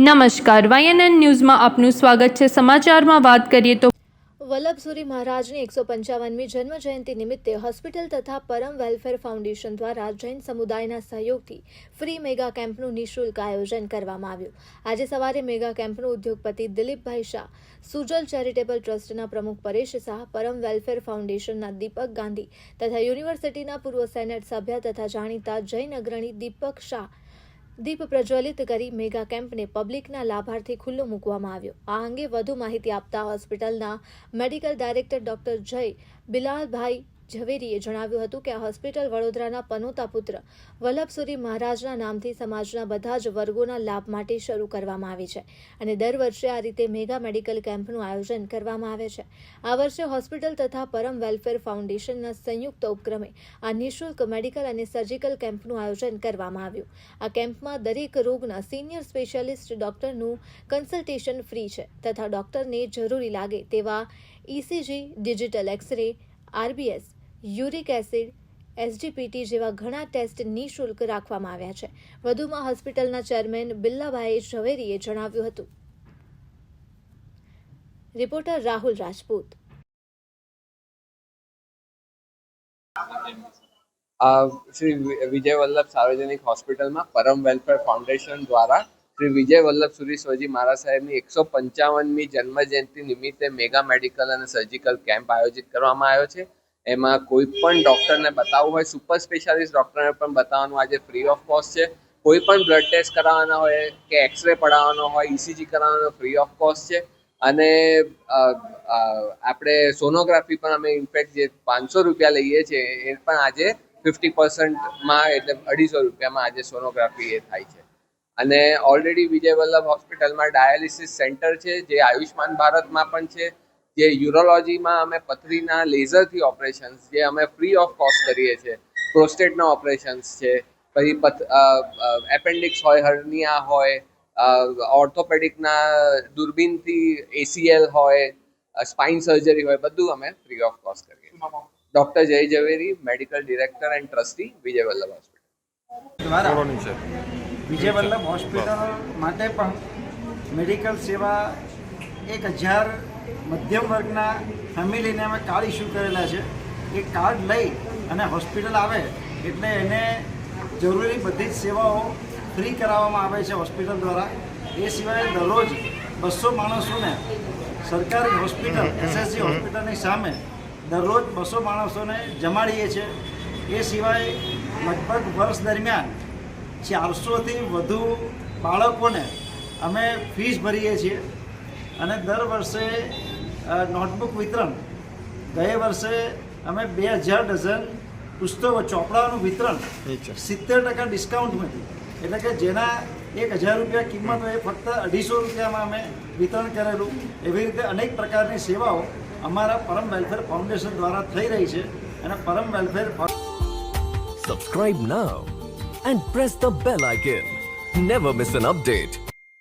નમસ્કાર. વાયએનએન ન્યૂઝમાં આપનું સ્વાગત છે. સમાચારમાં વાત કરીએ તો વલ્લભસુરી મહારાજની એકસો પંચાવનમી જન્મ જયંતિ નિમિત્તે હોસ્પિટલ તથા પરમ વેલફેર ફાઉન્ડેશન દ્વારા જૈન સમુદાયના સહયોગથી ફ્રી મેગા કેમ્પનું નિઃશુલ્ક આયોજન કરવામાં આવ્યું. આજે સવારે મેગા કેમ્પનું ઉદ્યોગપતિ દિલીપભાઈ શાહ, સુજલ ચેરિટેબલ ટ્રસ્ટના પ્રમુખ પરેશ શાહ, પરમ વેલફેર ફાઉન્ડેશનના દીપક ગાંધી તથા યુનિવર્સિટીના પૂર્વ સેનેટ સભ્ય તથા જાણીતા જૈન અગ્રણી દીપક શાહ દીપ પ્રજ્વલિત કરી મેગા કેમ્પને પબ્લિકના લાભાર્થી ખુલ્લો મૂકવામાં આવ્યો. આ અંગે વધુ માહિતી આપતા હોસ્પિટલના મેડિકલ ડાયરેક્ટર ડોક્ટર જય બિલાલભાઈ ઝવેરીએ જણાવ્યું હતું કે આ હોસ્પિટલ વડોદરાના પનોતા પુત્ર વલ્લભસુરી મહારાજના નામથી સમાજના બધા જ વર્ગોના લાભ માટે શરૂ કરવામાં આવી છે અને દર વર્ષે આ રીતે મેગા મેડિકલ કેમ્પનું આયોજન કરવામાં આવે છે. આ વર્ષે હોસ્પિટલ તથા પરમ વેલફેર ફાઉન્ડેશનના સંયુક્ત ઉપક્રમે આ નિઃશુલ્ક મેડિકલ અને સર્જિકલ કેમ્પનું આયોજન કરવામાં આવ્યું. આ કેમ્પમાં દરેક રોગના સિનિયર સ્પેશિયાલિસ્ટ ડોક્ટરનું કન્સલ્ટેશન ફ્રી છે તથા ડોક્ટરને જરૂરી લાગે તેવા ECG digital X-ray RBS uric acid SGPT જેવા ઘણા ટેસ્ટ નિઃશુલ્ક રાખવામાં આવ્યા છે. વધુમાં હોસ્પિટલના ચેરમેન બિલ્લાભાઈ ઝવેરીએ જણાવ્યું હતું. રિપોર્ટર રાહુલ રાજપૂત. શ્રી વિજય વલ્લભ સાર્વજનિક હોસ્પિટલમાં પરમ વેલફેર ફાઉન્ડેશન દ્વારા શ્રી વિજય વલ્લભ સુરીશ્વરજી મહારાજ સાહેબની એકસો પંચાવનમી જન્મજયંતિ નિમિત્તે મેગા મેડિકલ અને સર્જિકલ કેમ્પ આયોજિત કરવામાં આવ્યો છે. એમાં કોઈ પણ ડૉક્ટરને બતાવવું હોય સુપર સ્પેશિયાલિસ્ટ ડૉક્ટરને પણ બતાવવાનું આજે ફ્રી ઓફ કોસ્ટ છે. કોઈ પણ બ્લડ ટેસ્ટ કરાવવાના હોય કે એક્સરે પડાવવાનો હોય ઇસીજી કરાવવાનો ફ્રી ઓફ કોસ્ટ છે. અને આપણે સોનોગ્રાફી પણ અમે ઇન્ફેક્ટ જે પાંચસો રૂપિયા લઈએ છીએ, એ પણ આજે ફિફ્ટી પર્સન્ટમાં એટલે અઢીસો રૂપિયામાં આજે સોનોગ્રાફી એ થાય છે. અને ઓલરેડી વિજય વલ્લભ હોસ્પિટલમાં ડાયાલિસિસ સેન્ટર છે, જે આયુષ્માન ભારતમાં પણ છે. જે યુરોલોજીમાં અમે પથરીના લેઝરથી ઓપરેશન્સ જે અમે ફ્રી ઓફ કોસ્ટ કરીએ છીએ. પ્રોસ્ટેટના ઓપરેશન્સ છે પછી પથ એપેન્ડિક્સ હોય હર્નિયા હોય ઓર્થોપેડિકના દૂરબીનથી એસીએલ હોય સ્પાઇન સર્જરી હોય બધું અમે ફ્રી ઓફ કોસ્ટ કરીએ doctor Jay Zaveri medical director and trustee Vijay Vallabh hospital દ્વારા વિજય વલ્લભ હોસ્પિટલ માટે પણ મેડિકલ સેવા એક હજાર મધ્યમ વર્ગના ફેમિલીને અમે કાર્ડ ઇસ્યુ કરેલા છે. એ કાર્ડ લઈ અને હોસ્પિટલ આવે એટલે એને જરૂરી બધી જ સેવાઓ ફ્રી કરાવવામાં આવે છે હોસ્પિટલ દ્વારા. એ સિવાય દરરોજ બસો માણસોને સરકારી હોસ્પિટલ એસએસસી હોસ્પિટલની સામે દરરોજ બસો માણસોને જમાડીએ છીએ એ સિવાય લગભગ વર્ષ દરમિયાન ચારસોથી વધુ બાળકોને અમે ફીસ ભરીએ છીએ. અને દર વર્ષે નોટબુક વિતરણ. ગયે વર્ષે અમે બે હજાર ડઝન પુસ્તકો ચોપડાઓનું વિતરણ. સિત્તેર ટકા ડિસ્કાઉન્ટમાંથી એટલે કે જેના એક હજાર રૂપિયા કિંમત હોય એ ફક્ત અઢીસો રૂપિયામાં અમે વિતરણ કરેલું. એવી રીતે અનેક પ્રકારની સેવાઓ અમારા પરમ વેલફેર ફાઉન્ડેશન દ્વારા થઈ રહી છે અને Param welfare subscribe Subscribe and press the bell icon never miss an update.